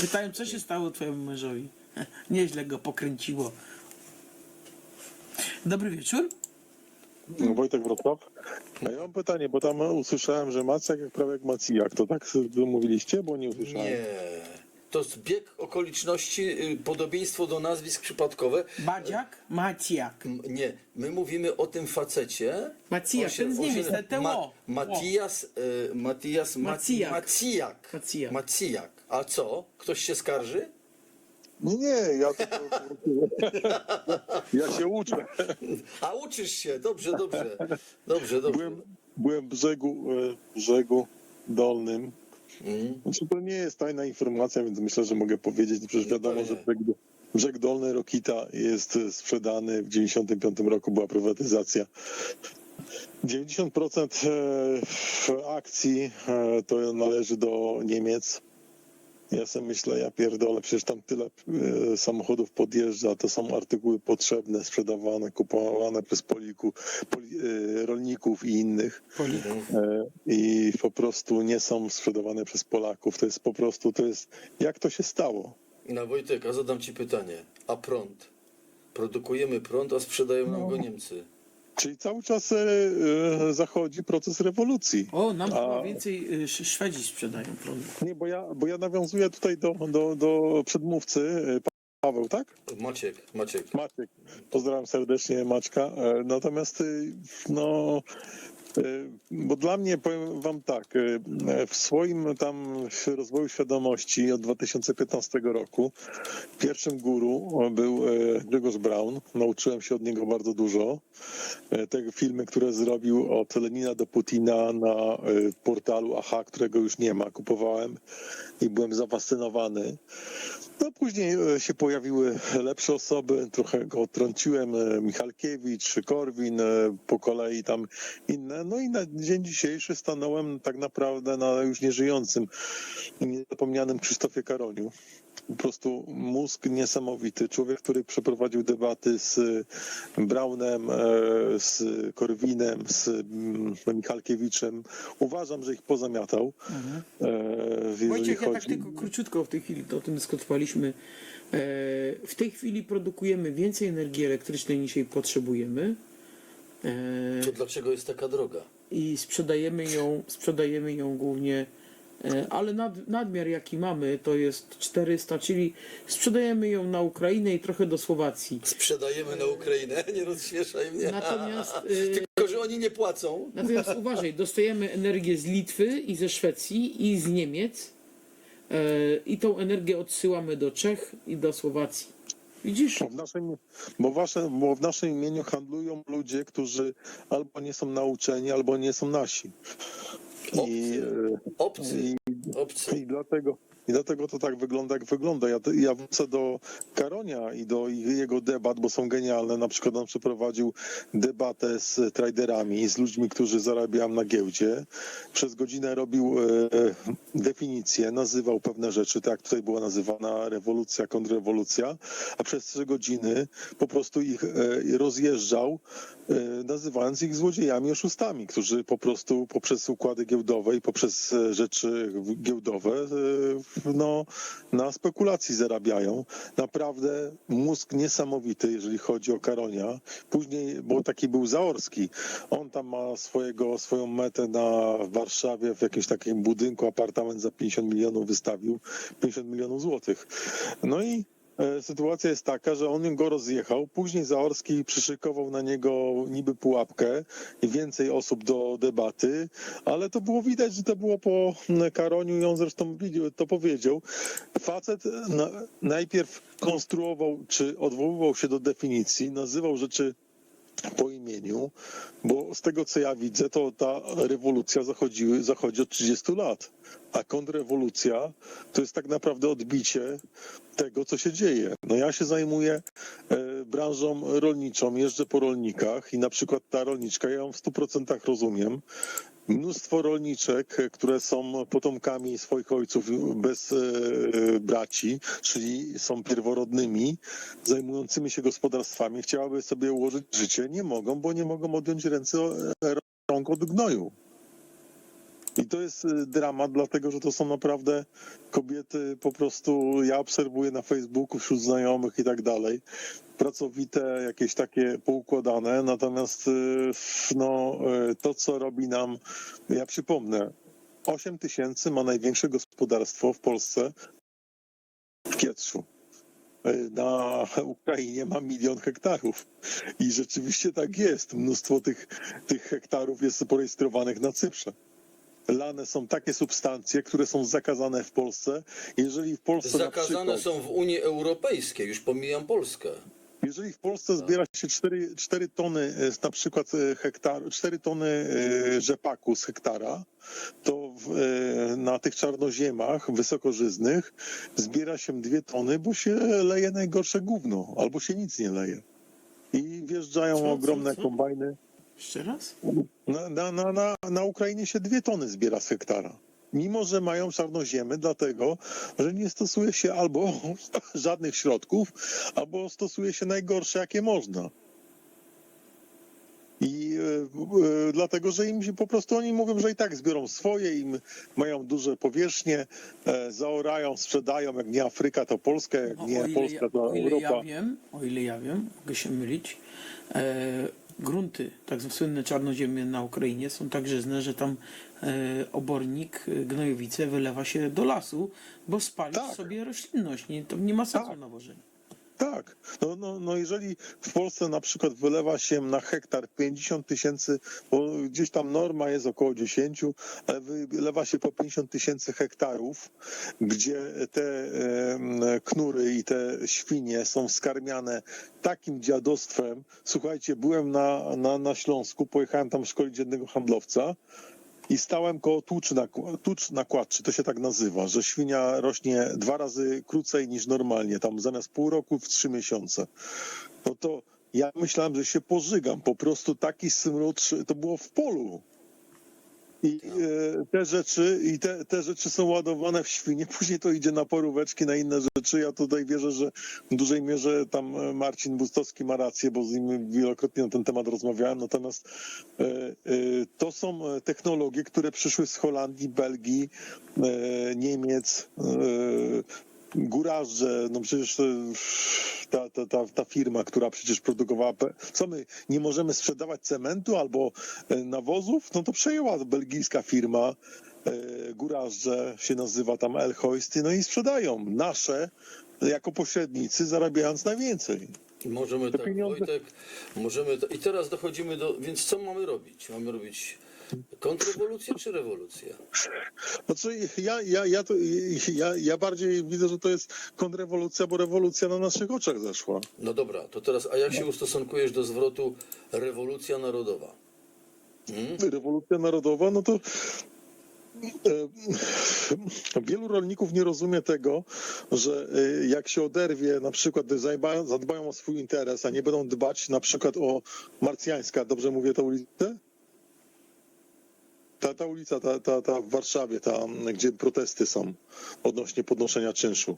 Pytają, co się stało twojemu mężowi? Nieźle go pokręciło. Dobry wieczór. No, Wojtek Wrocław. A ja mam pytanie, bo tam usłyszałem, że Macjak jak prawie jak Macijak. To tak mówiliście, bo nie usłyszałem. Nie. To zbieg okoliczności, y, podobieństwo do nazwisk przypadkowe. Badziak, Maciak. M- Nie, my mówimy o tym facecie. Macijak, ten z Niemiec, ten. Ma, Matijas, y, Matijas Ma- Macijak. Macijak. Macijak. Macijak. A co? Ktoś się skarży? Nie, nie, ja tylko... ja się uczę. A uczysz się, dobrze, dobrze. Dobrze, dobrze. Byłem, byłem w brzegu, e, brzegu dolnym. Mm. Znaczy, to nie jest tajna informacja, więc myślę, że mogę powiedzieć. Przecież No wiadomo, że brzeg, brzeg dolny Rokita jest e, sprzedany. W 95 roku była prywatyzacja. 90% e, akcji to należy do Niemiec. Ja sobie myślę, ja pierdolę, przecież tam tyle e, samochodów podjeżdża, to są artykuły potrzebne, sprzedawane, kupowane przez poliku, poli, e, rolników i innych. E, I po prostu nie są sprzedawane przez Polaków. To jest po prostu, to jest, jak to się stało? Na Wojtek, a zadam ci pytanie. A prąd? Produkujemy prąd, a sprzedają nam go Niemcy. Czyli cały czas e, e, zachodzi proces rewolucji. O, nam A- chyba więcej Sz- Szwedzi sprzedają prądu. Nie, bo ja, bo ja nawiązuję tutaj do, do, do przedmówcy, e, Paweł, tak? Maciek, Maciek. Maciek. Pozdrawiam serdecznie Maćka. E, Natomiast no e, bo dla mnie powiem wam tak, e, w swoim tam rozwoju świadomości od 2015 roku pierwszym guru był e, Grzegorz Braun. Nauczyłem się od niego bardzo dużo. E, Te filmy, które zrobił od Lenina do Putina na e, portalu AHA, którego już nie ma, kupowałem i byłem zafascynowany. No później e, się pojawiły lepsze osoby, trochę go trąciłem, e, Michalkiewicz, Korwin, e, po kolei tam inne. No i na dzień dzisiejszy stanąłem tak naprawdę na już nieżyjącym niezapomnianym Krzysztofie Karoniu. Po prostu mózg niesamowity. Człowiek, który przeprowadził debaty z Braunem, e, z Korwinem, z mm, Michalkiewiczem. Uważam, że ich pozamiatał. e, jeżeli Wojciech, ja tak chodzi- tylko króciutko w tej chwili to o tym dyskutowaliśmy. E, W tej chwili produkujemy więcej energii elektrycznej niż jej potrzebujemy. E, To dlaczego jest taka droga? i sprzedajemy ją, sprzedajemy ją głównie, e, ale nad, nadmiar jaki mamy to jest 400, czyli sprzedajemy ją na Ukrainę i trochę do Słowacji. Sprzedajemy na Ukrainę, nie rozśmieszaj mnie. Natomiast, e, Tylko, że oni nie płacą. natomiast uważaj, dostajemy energię z Litwy i ze Szwecji i z Niemiec e, i tą energię odsyłamy do Czech i do Słowacji. Widzisz? Bo w, naszym, bo, wasze, bo w naszym imieniu handlują ludzie, którzy albo nie są nauczeni, albo nie są nasi. I, Obcy. e, Obcy, i, obcy. i, dlatego, I dlatego to tak wygląda, jak wygląda. Ja, ja wrócę do Karonia i do jego debat, bo są genialne. Na przykład on przeprowadził debatę z traderami, z ludźmi, którzy zarabiają na giełdzie. Przez godzinę robił e, definicję, nazywał pewne rzeczy, tak jak tutaj była nazywana rewolucja, kontrrewolucja, a przez trzy godziny po prostu ich e, rozjeżdżał, e, nazywając ich złodziejami, oszustami, którzy po prostu poprzez układy giełdowe i poprzez e, rzeczy giełdowe e, no, na spekulacji zarabiają. Naprawdę mózg niesamowity, jeżeli chodzi o Karonia. Później, bo taki był Zaorski, on tam ma swojego, swoją metę na w Warszawie w jakimś takim budynku, apartament za 50 milionów wystawił, 50 milionów złotych. No i sytuacja jest taka, że on go rozjechał, później Zaorski przyszykował na niego niby pułapkę i więcej osób do debaty, ale to było widać, że to było po mm, Karoniu i on zresztą to powiedział. Facet na, najpierw konstruował, czy odwoływał się do definicji, nazywał rzeczy po imieniu, bo z tego co ja widzę, to ta rewolucja zachodzi, zachodzi od 30 lat, a kontrrewolucja to jest tak naprawdę odbicie tego, co się dzieje. No ja się zajmuję e, branżą rolniczą, jeżdżę po rolnikach i na przykład ta rolniczka, ja ją w 100% rozumiem. Mnóstwo rolniczek, które są potomkami swoich ojców bez e, braci, czyli są pierworodnymi, zajmującymi się gospodarstwami, chciałaby sobie ułożyć życie, nie mogą, bo nie mogą odjąć ręce, e, rąk od gnoju. I to jest y, dramat, dlatego że to są naprawdę kobiety po prostu, ja obserwuję na Facebooku wśród znajomych i tak dalej, pracowite, jakieś takie poukładane, natomiast y, no, y, to, co robi nam, ja przypomnę, 8 tysięcy ma największe gospodarstwo w Polsce w Kietrzu. Na Ukrainie ma milion hektarów. I rzeczywiście tak jest. Mnóstwo tych, tych hektarów jest porejestrowanych na Cyprze. Lane są takie substancje, które są zakazane w Polsce. Jeżeli w Polsce Zakazane przykład, są w Unii Europejskiej, już pomijam Polskę. jeżeli w Polsce zbiera się 4, 4 tony e, na przykład e, hektar, 4 tony e, rzepaku z hektara, to w, na tych czarnoziemach wysokożyznych zbiera się 2 tony, bo się leje najgorsze gówno, albo się nic nie leje. I wjeżdżają ogromne kombajny. Jeszcze raz? Na, na, na, na, na Ukrainie się dwie tony zbiera z hektara. Mimo, że mają czarnoziemy, dlatego, że nie stosuje się albo żadnych środków, albo stosuje się najgorsze, jakie można. I e, e, dlatego, że im się po prostu oni mówią, że i tak zbiorą swoje, im mają duże powierzchnie, e, zaorają, sprzedają, jak nie Afryka, to Polska, jak No, nie Polska, ja, to o ile ja Europa. wiem, o ile ja wiem, mogę się mylić, e, grunty, tak zwane słynne czarnoziemie na Ukrainie są tak żyzne, że tam e, obornik e, gnojowice wylewa się do lasu, bo spalić Tak. sobie roślinność. Nie, to nie ma sensu Tak. nawożenia. Tak. No, no, no jeżeli w Polsce na przykład wylewa się na hektar 50 tysięcy, bo gdzieś tam norma jest około 10, ale wylewa się po 50 tysięcy hektarów, gdzie te knury i te świnie są skarmiane takim dziadostwem. Słuchajcie, byłem na, na, na Śląsku, pojechałem tam szkolić jednego handlowca, i stałem koło tucz, nakł- tucz nakładczy, to się tak nazywa, że świnia rośnie dwa razy krócej niż normalnie, tam zamiast pół roku w trzy miesiące. No to ja myślałem, że się pożygam, po prostu taki smród, to było w polu. I e, te rzeczy, i te, te rzeczy są ładowane w świnie, później to idzie na poróweczki, na inne rzeczy. Ja tutaj wierzę, że w dużej mierze tam e, Marcin Bustowski ma rację, bo z nim wielokrotnie na ten temat rozmawiałem. Natomiast e, e, to są technologie, które przyszły z Holandii, Belgii, Niemiec, Górarze, no przecież ta, ta, ta, ta firma, która przecież produkowała, co my, nie możemy sprzedawać cementu albo nawozów? No to przejęła belgijska firma, Górarze się nazywa tam Elhoist, no i sprzedają nasze jako pośrednicy, zarabiając najwięcej. Możemy Te tak, pieniądze- Wojtek, możemy. To, I teraz dochodzimy do. Więc co mamy robić? Mamy robić kontrrewolucję czy rewolucję? Znaczy, ja, ja, ja, to, ja, ja bardziej widzę, że to jest kontrrewolucja, bo rewolucja na naszych oczach zeszła. No dobra, to teraz, a jak się ustosunkujesz do zwrotu rewolucja narodowa? Hmm? Rewolucja narodowa, no to e, wielu rolników nie rozumie tego, że e, jak się oderwie, na przykład zadbają, zadbają o swój interes, a nie będą dbać na przykład o Marcjańska, dobrze mówię tę ulicę? Ta, ta ulica, ta, ta, ta w Warszawie, ta, gdzie protesty są odnośnie podnoszenia czynszu.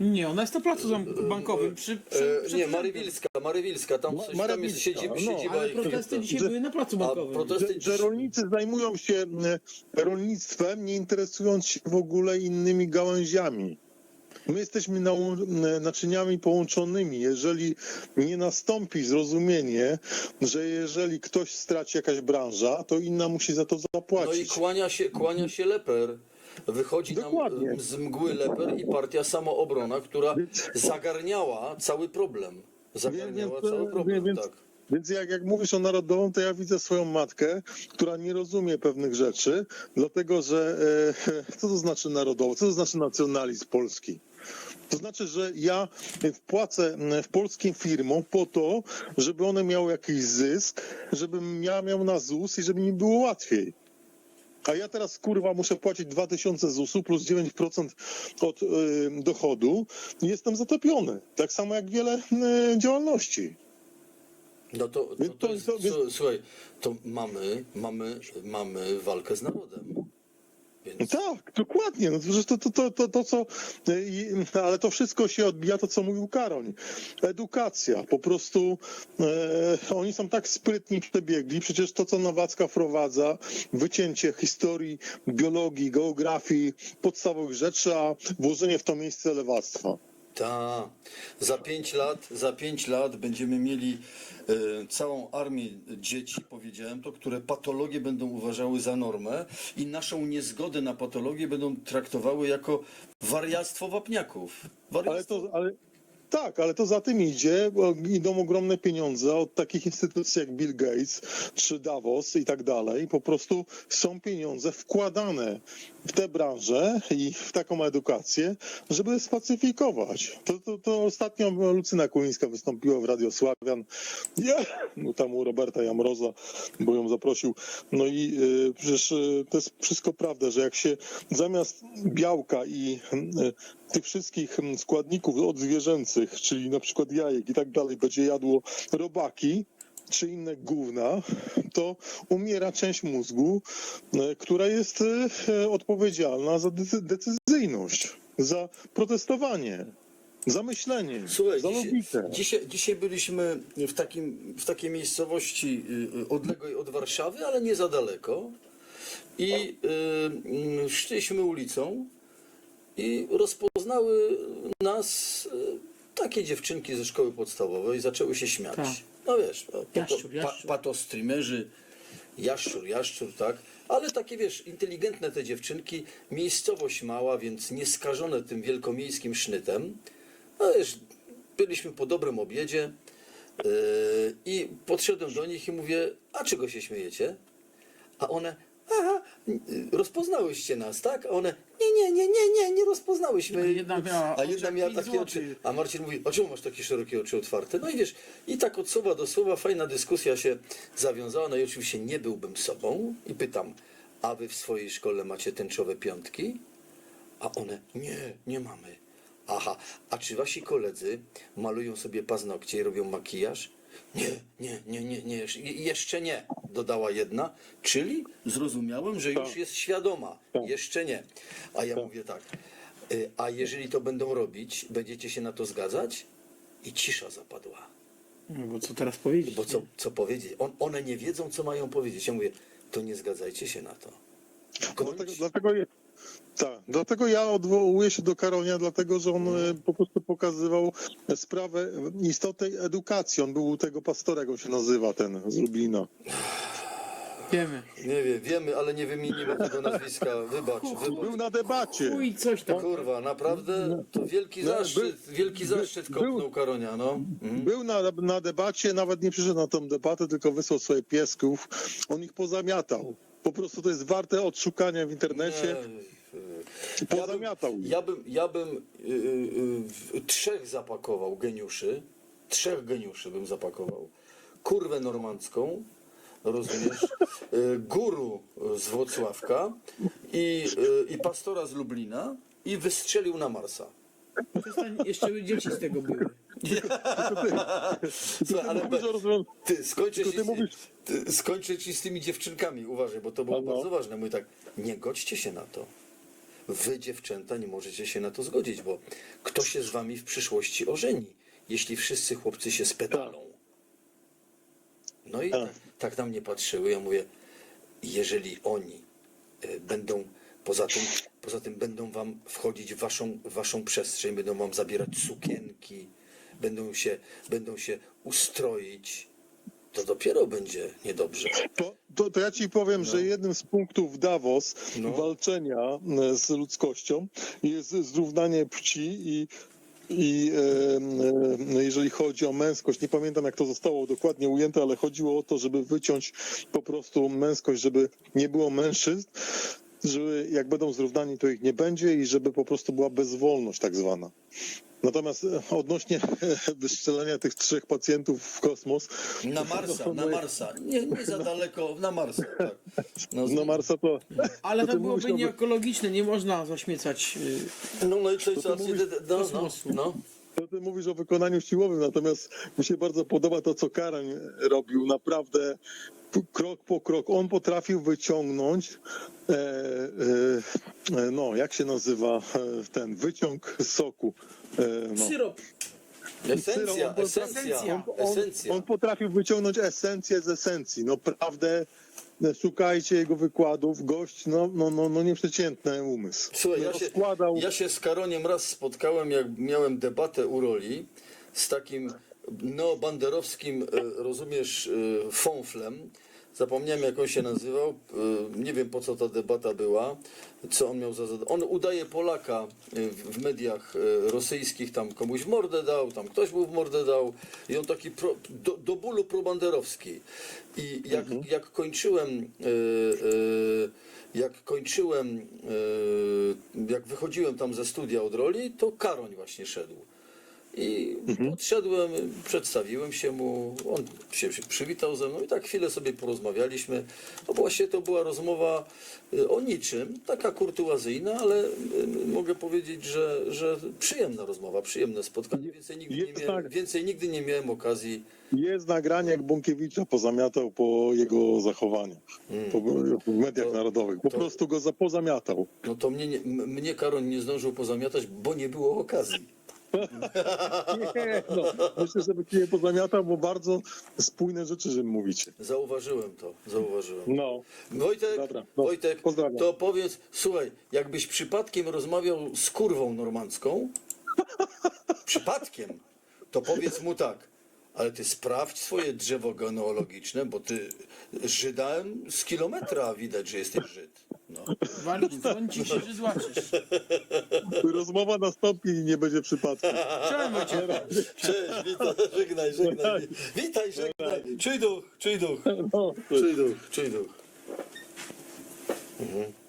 Nie, ona jest na placu zam- bankowym. Przy, przy, E, przed nie. Marywilska, Marywilska, tam, Ma- coś, tam jest Marywilska, siedziba, no. siedziba Ale ich- protesty dzisiaj że- były na placu A bankowym. protesty Że, że rolnicy zajmują się e, rolnictwem, nie interesując się w ogóle innymi gałęziami. My jesteśmy nałą- e, naczyniami połączonymi. Jeżeli nie nastąpi zrozumienie, że jeżeli ktoś straci jakaś branża, to inna musi za to No i zapłacić. kłania się, kłania się leper. Wychodzi Dokładnie. nam z mgły leper i partia samoobrona, która zagarniała cały problem. Zagarniała Więc, cały problem, więc- tak. Więc jak, jak mówisz o narodową, to ja widzę swoją matkę, która nie rozumie pewnych rzeczy, dlatego że e, co to znaczy narodowo, co to znaczy nacjonalizm polski? To znaczy, że ja wpłacę w polskim firmom po to, żeby one miały jakiś zysk, żebym ja miał na ZUS i żeby mi było łatwiej. A ja teraz kurwa muszę płacić 2000 ZUS-u plus 9% od y, dochodu i jestem zatopiony. Tak samo jak wiele y, działalności. No to, to, to to- jest, słuchaj, to mamy, mamy, mamy walkę z narodem. Więc Tak, dokładnie. No, to, to, to, to, to co. Ale to wszystko się odbija to, co mówił Karoń. Edukacja. Po prostu e, oni są tak sprytni przebiegli. Przecież to, co Nowacka wprowadza, wycięcie historii, biologii, geografii, podstawowych rzeczy, a włożenie w to miejsce lewactwa. Ta, za pięć lat, za pięć lat będziemy mieli e, całą armię dzieci, powiedziałem to, które patologie będą uważały za normę i naszą niezgodę na patologię będą traktowały jako wariactwo wapniaków. Ale Wariactwo. to, ale, tak, ale to za tym idzie, idą ogromne pieniądze od takich instytucji jak Bill Gates czy Davos i tak dalej. Po prostu są pieniądze wkładane w tę branżę i w taką edukację, żeby spacyfikować. To, to, to ostatnio Lucyna Kulińska wystąpiła w Radio Sławian, ja, no tam u Roberta Jamroza, bo ją zaprosił. No i y, przecież y, to jest wszystko prawda, że jak się zamiast białka i y, tych wszystkich mm, składników odzwierzęcych, czyli na przykład jajek i tak dalej, będzie jadło robaki, czy inne gówna, to umiera część mózgu, e, która jest e, odpowiedzialna za decy- decyzyjność, za protestowanie, za myślenie, Słuchaj, za dzisiaj, logikę. dzisiaj, dzisiaj byliśmy w, takim, w takiej miejscowości y, odległej od Warszawy, ale nie za daleko. I y, szliśmy ulicą i rozpoznały nas y, takie dziewczynki ze szkoły podstawowej zaczęły się śmiać. Tak. No wiesz, no, Jaszczur, jaszczur. Pa, patostreamerzy, jaszczur, jaszczur, tak. Ale takie, wiesz, inteligentne te dziewczynki, miejscowość mała, więc nie skażone tym wielkomiejskim sznytem. No wiesz, byliśmy po dobrym obiedzie yy, i podszedłem do nich i mówię, a czego się śmiejecie? A one, aha, rozpoznałyście nas, tak? A one, nie, nie, nie, nie, nie, nie rozpoznałyśmy. A jedna miała a jedna oczy miała takie oczy. złotych. A Marcin mówi, a czemu masz takie szerokie oczy otwarte? No i wiesz, i tak od słowa do słowa fajna dyskusja się zawiązała. No i oczywiście nie byłbym sobą i pytam, a wy w swojej szkole macie tęczowe piątki? A one, nie, nie mamy. Aha, a czy wasi koledzy malują sobie paznokcie i robią makijaż? Nie, nie, nie, nie, nie, jeszcze- nie, dodała jedna, czyli zrozumiałem, że już Tak. jest świadoma, Tak. jeszcze nie. A ja mówię tak, y, a jeżeli to będą robić, będziecie się na to zgadzać? I cisza zapadła. No bo co teraz powiedzieć? Bo co, co powiedzieć? On, one nie wiedzą, co mają powiedzieć. Ja mówię, to nie zgadzajcie się na to. Dlatego, Kończ, dlatego, je- tak, dlatego ja odwołuję się do Karonia, dlatego że on e, po prostu pokazywał sprawę istotnej edukacji. On był u tego pastora, jak on się nazywa, ten z Lublina. Wiemy. nie wiem, wiemy, ale nie wymienimy tego nazwiska. Wybacz, Był wybacz. na debacie. Uj, coś tam. Kurwa, naprawdę to wielki No, zaszczyt, był- wielki zaszczyt był- kopnął Karonia, no. Mhm. Był na, na debacie, nawet nie przyszedł na tę debatę, tylko wysłał swoje piesków. On ich pozamiatał. Po prostu to jest warte odszukania w internecie. Nie, Pozamiatał. Ja bym, ja bym y, y, y, w- trzech zapakował geniuszy, trzech geniuszy bym zapakował. Kurwę normandzką, rozumiesz, y, guru z Włocławka i, y, i pastora z Lublina i wystrzelił na Marsa. Przestań, jeszcze dzieci z tego były. Słuchaj, ale Mówisz o ty, skończę, Tylko ci, ty mówisz- ty, skończę ci z tymi dziewczynkami, uważaj, bo to było bardzo ważne. Mówię tak, nie godźcie się na to. Wy, dziewczęta, nie możecie się na to zgodzić, bo kto się z wami w przyszłości ożeni, jeśli wszyscy chłopcy się spedalą? No i Tak. tak, tak na mnie patrzyły. Ja mówię, jeżeli oni e, będą, poza tym, poza tym będą wam wchodzić w waszą, w waszą przestrzeń, będą wam zabierać sukienki, będą się, będą się ustroić, to dopiero będzie niedobrze. To, to, to ja ci powiem, że jednym z punktów Davos No. walczenia z ludzkością jest zrównanie płci i i e, e, jeżeli chodzi o męskość, nie pamiętam jak to zostało dokładnie ujęte, ale chodziło o to, żeby wyciąć po prostu męskość, żeby nie było mężczyzn, żeby jak będą zrównani, to ich nie będzie i żeby po prostu była bezwolność tak zwana. Natomiast e, odnośnie wystrzelenia tych trzech pacjentów w kosmos, Na Marsa, na Marsa. Nie, nie za daleko, na Marsa. Tak. No, no Marsa to... Ale to to byłoby mówisz o- nieekologiczne, nie można zaśmiecać. y, no, no i co, co, mówisz no, no, kosmosu. no. To ty mówisz o wykonaniu siłowym, natomiast mi się bardzo podoba to, co Karań robił. Naprawdę krok po krok. On potrafił wyciągnąć, e, e, e, no jak się nazywa e, ten wyciąg z soku. E, no. Syrop. Esencja, on esencja, on, esencja. on potrafił wyciągnąć esencję z esencji. No prawdę, szukajcie jego wykładów. Gość, no, no, no, no nieprzeciętny umysł. Słuchaj, ja się, ja się z Karoniem raz spotkałem, jak miałem debatę u roli z takim neobanderowskim, e, rozumiesz, e, fąflem. Zapomniałem, jak on się nazywał. E, Nie wiem, po co ta debata była. Co on miał za zadanie. On udaje Polaka w mediach rosyjskich, tam komuś w mordę dał, tam ktoś mu w mordę dał. I on taki pro, do, do bólu probanderowski. I jak, jak kończyłem... jak kończyłem, jak wychodziłem tam ze studia od roli, to Karoń właśnie szedł. I podszedłem, przedstawiłem się mu, on się przywitał ze mną i tak chwilę sobie porozmawialiśmy. No właśnie to była rozmowa e, o niczym, taka kurtuazyjna, ale e, mogę powiedzieć, że, że przyjemna rozmowa, przyjemne spotkanie. Więcej nigdy, nie miałem, tak. więcej nigdy nie miałem okazji. Jest nagranie, jak Bąkiewicza pozamiatał po jego zachowaniach po, w mediach To- narodowych. Po to- prostu go za, pozamiatał. No to mnie, mnie Karoń nie zdążył pozamiatać, bo nie było okazji. Nie, no, myślę, żeby cię nie pozamiatał, bo bardzo spójne rzeczy, że mówicie. Zauważyłem to, zauważyłem. No. Wojtek, Dobra, no, Wojtek, pozdrawiam. to powiedz, słuchaj, jakbyś przypadkiem rozmawiał z kurwą normandzką, przypadkiem, to powiedz mu tak, ale ty sprawdź swoje drzewo genealogiczne, bo ty Żydem z kilometra widać, że jesteś Żyd. No. Walić, dzwonić się, że złaczysz. Rozmowa nastąpi i nie będzie przypadku. Cześć Wojciech. Cześć, witaj, żegnaj, żegnaj. Witaj, żegnaj. Czuj duch, czuj duch, No, czuj duch, czuj duch. Mhm.